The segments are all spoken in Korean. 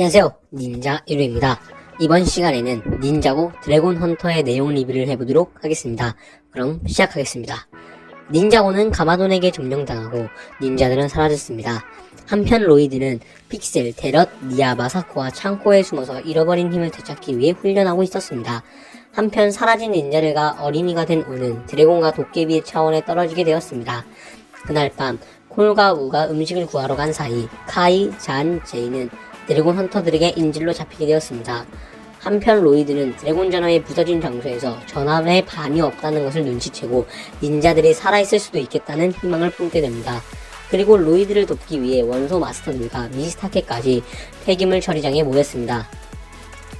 안녕하세요. 닌자 1호입니다. 이번 시간에는 닌자고 드래곤 헌터의 내용 리뷰를 해보도록 하겠습니다. 그럼 시작하겠습니다. 닌자고는 가마돈에게 점령당하고 닌자들은 사라졌습니다. 한편 로이드는 픽셀, 데럿, 니아, 마사코와 창고에 숨어서 잃어버린 힘을 되찾기 위해 훈련하고 있었습니다. 한편 사라진 닌자들과 어린이가 된 우는 드래곤과 도깨비의 차원에 떨어지게 되었습니다. 그날 밤 콜과 우가 음식을 구하러 간 사이 카이, 잔, 제이는 드래곤 헌터들에게 인질로 잡히게 되었습니다. 한편 로이드는 드래곤 전함이 부서진 장소에서 전함에 반이 없다는 것을 눈치채고 닌자들이 살아있을 수도 있겠다는 희망을 품게 됩니다. 그리고 로이드를 돕기 위해 원소 마스터들과 미스타케까지 폐기물 처리장에 모였습니다.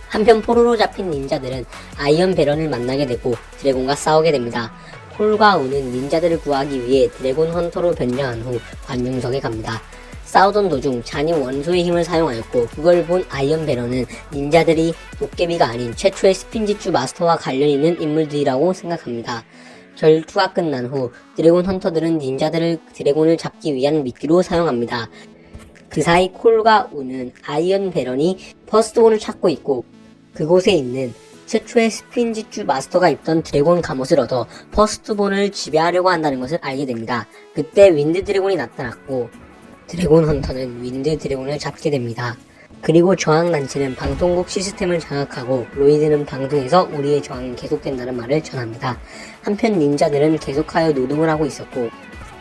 한편 포로로 잡힌 닌자들은 아이언 베런을 만나게 되고 드래곤과 싸우게 됩니다. 콜과 우는 닌자들을 구하기 위해 드래곤 헌터로 변장한 후 관중석에 갑니다. 싸우던 도중 잔이 원소의 힘을 사용하였고 그걸 본 아이언 베런은 닌자들이 도깨비가 아닌 최초의 스핀지주 마스터와 관련 있는 인물들이라고 생각합니다. 결투가 끝난 후 드래곤 헌터들은 닌자들을 드래곤을 잡기 위한 미끼로 사용합니다. 그 사이 콜과 우는 아이언 베런이 퍼스트본을 찾고 있고 그곳에 있는 최초의 스핀지주 마스터가 입던 드래곤 갑옷을 얻어 퍼스트본을 지배하려고 한다는 것을 알게 됩니다. 그때 윈드 드래곤이 나타났고 드래곤 헌터는 윈드 드래곤을 잡게 됩니다. 그리고 저항단체는 방송국 시스템을 장악하고 로이드는 방송에서 우리의 저항은 계속된다는 말을 전합니다. 한편 닌자들은 계속하여 노동을 하고 있었고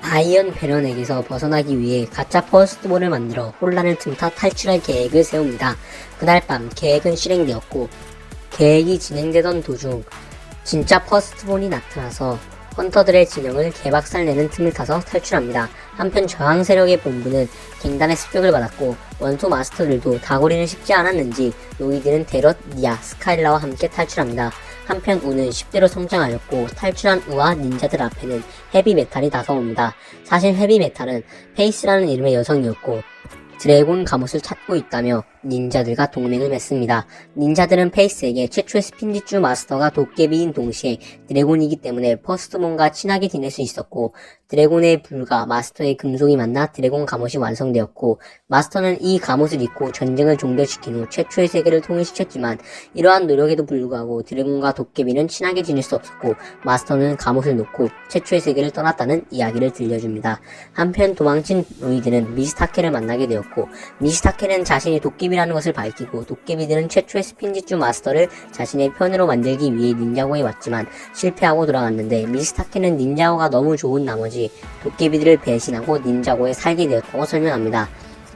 아이언 베런에게서 벗어나기 위해 가짜 퍼스트본을 만들어 혼란을 틈타 탈출할 계획을 세웁니다. 그날 밤 계획은 실행되었고 계획이 진행되던 도중 진짜 퍼스트본이 나타나서 헌터들의 진영을 개박살내는 틈을 타서 탈출합니다. 한편 저항 세력의 본부는 갱단의 습격을 받았고 원소 마스터들도 다구리는 쉽지 않았는지 로이드는 데럿, 니아, 스카일라와 함께 탈출합니다. 한편 우는 10대로 성장하였고 탈출한 우와 닌자들 앞에는 헤비메탈이 다가옵니다. 사실 헤비메탈은 페이스라는 이름의 여성이었고 드래곤 갑옷을 찾고 있다며 닌자들과 동맹을 맺습니다. 닌자들은 페이스에게 최초의 스핀지주 마스터가 도깨비인 동시에 드래곤이기 때문에 퍼스트몬과 친하게 지낼 수 있었고 드래곤의 불과 마스터의 금속이 만나 드래곤 갑옷이 완성되었고 마스터는 이 갑옷을 입고 전쟁을 종결시킨 후 최초의 세계를 통일시켰지만 이러한 노력에도 불구하고 드래곤과 도깨비는 친하게 지낼 수 없었고 마스터는 갑옷을 놓고 최초의 세계를 떠났다는 이야기를 들려줍니다. 한편 도망친 로이드는 미스타케를 만나게 되었고 미스타케는 자신이 도깨비 라는 것을 밝히고 도깨비들은 최초의 스핀지주 마스터를 자신의 편으로 만들기 위해 닌자고에 왔지만 실패하고 돌아갔는데 미스타케는 닌자고가 너무 좋은 나머지 도깨비들을 배신하고 닌자고에 살게 되었다고 설명합니다.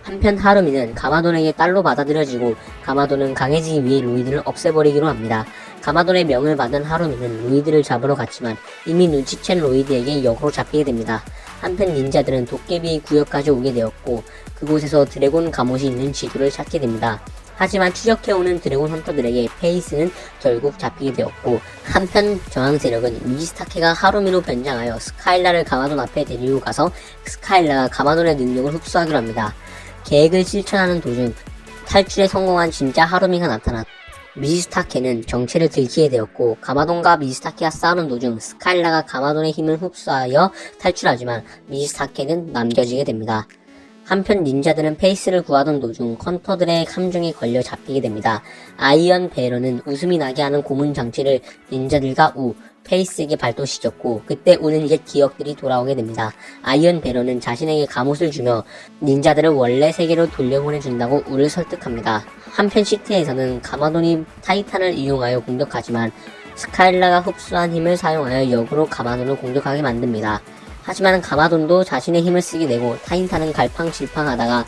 한편 하루미는 가마돈에게 딸로 받아들여지고 가마돈은 강해지기 위해 로이드를 없애버리기로 합니다. 가마돈의 명을 받은 하루미는 로이드를 잡으러 갔지만 이미 눈치챈 로이드에게 역으로 잡히게 됩니다. 한편 닌자들은 도깨비의 구역까지 오게 되었고 그곳에서 드래곤 갑옷이 있는 지도를 찾게 됩니다. 하지만 추적해오는 드래곤 헌터들에게 페이스는 결국 잡히게 되었고 한편 저항 세력은 미스타케가 하루미로 변장하여 스카일라를 가마돈 앞에 데리고 가서 스카일라가 가마돈의 능력을 흡수하기로 합니다. 계획을 실천하는 도중 탈출에 성공한 진짜 하루미가 나타났 미스타케는 정체를 들키게 되었고 가마돈과 미스타케가 싸우는 도중 스카일라가 가마돈의 힘을 흡수하여 탈출하지만 미스타케는 남겨지게 됩니다. 한편 닌자들은 페이스를 구하던 도중 헌터들의 함정에 걸려 잡히게 됩니다. 아이언 베러는 웃음이 나게 하는 고문 장치를 닌자들과 우, 페이스에게 발도시켰고 그때 우는 옛 기억들이 돌아오게 됩니다. 아이언 베러는 자신에게 갑옷을 주며 닌자들을 원래 세계로 돌려보내준다고 우를 설득합니다. 한편 시트에서는 가마돈이 타이탄을 이용하여 공격하지만 스카일라가 흡수한 힘을 사용하여 역으로 가마돈을 공격하게 만듭니다. 하지만 가마돈도 자신의 힘을 쓰게 되고 타인타는 갈팡질팡하다가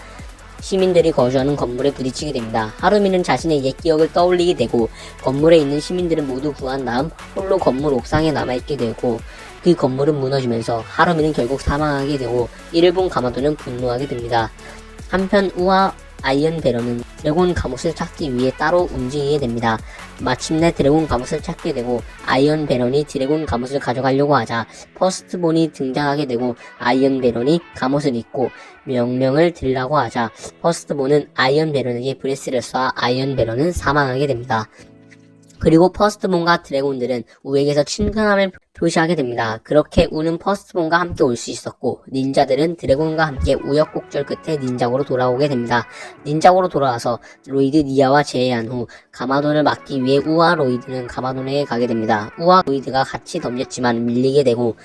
시민들이 거주하는 건물에 부딪히게 됩니다. 하루미는 자신의 옛 기억을 떠올리게 되고 건물에 있는 시민들을 모두 구한 다음 홀로 건물 옥상에 남아있게 되고 그 건물은 무너지면서 하루미는 결국 사망하게 되고 이를 본 가마돈은 분노하게 됩니다. 한편 우와 아이언 베러는 드래곤 갑옷을 찾기 위해 따로 움직이게 됩니다. 마침내 드래곤 갑옷을 찾게 되고 아이언 베런이 드래곤 갑옷을 가져가려고 하자 퍼스트본이 등장하게 되고 아이언 베런이 갑옷을 입고 명령을 들라고 하자 퍼스트본은 아이언 베런에게 브레스를 쏴 아이언 베런은 사망하게 됩니다. 그리고 퍼스트본과 드래곤들은 우에게서 친근함을 표시하게 됩니다. 그렇게 우는 퍼스트본과 함께 올 수 있었고 닌자들은 드래곤과 함께 우여곡절 끝에 닌자고로 돌아오게 됩니다. 닌자고로 돌아와서 로이드 니아와 제외한 후 가마돈을 막기 위해 우와 로이드는 가마돈에게 가게 됩니다. 우와 로이드가 같이 덤볐지만 밀리게 되고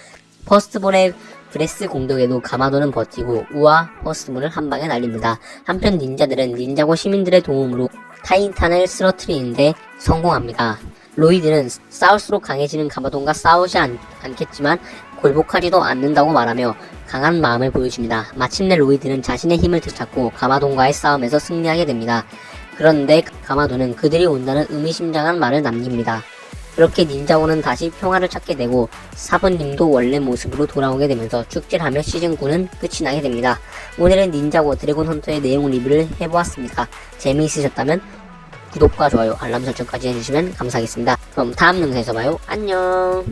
퍼스트본의 브레스 공격에도 가마돈은 버티고 우와 퍼스트본을 한 방에 날립니다. 한편 닌자들은 닌자고 시민들의 도움으로 타이탄을 쓰러뜨리는데 성공합니다. 로이드는 싸울수록 강해지는 가마돈과 싸우지 않, 않겠지만 굴복하지도 않는다고 말하며 강한 마음을 보여줍니다. 마침내 로이드는 자신의 힘을 되찾고 가마돈과의 싸움에서 승리하게 됩니다. 그런데 가마돈은 그들이 온다는 의미심장한 말을 남깁니다. 그렇게 닌자고는 다시 평화를 찾게 되고 사부님도 원래 모습으로 돌아오게 되면서 축제하며 시즌9는 끝이 나게 됩니다. 오늘은 닌자고 드래곤 헌터의 내용 리뷰를 해보았습니다. 재미있으셨다면 구독과 좋아요, 알람 설정까지 해주시면 감사하겠습니다. 그럼 다음 영상에서 봐요. 안녕!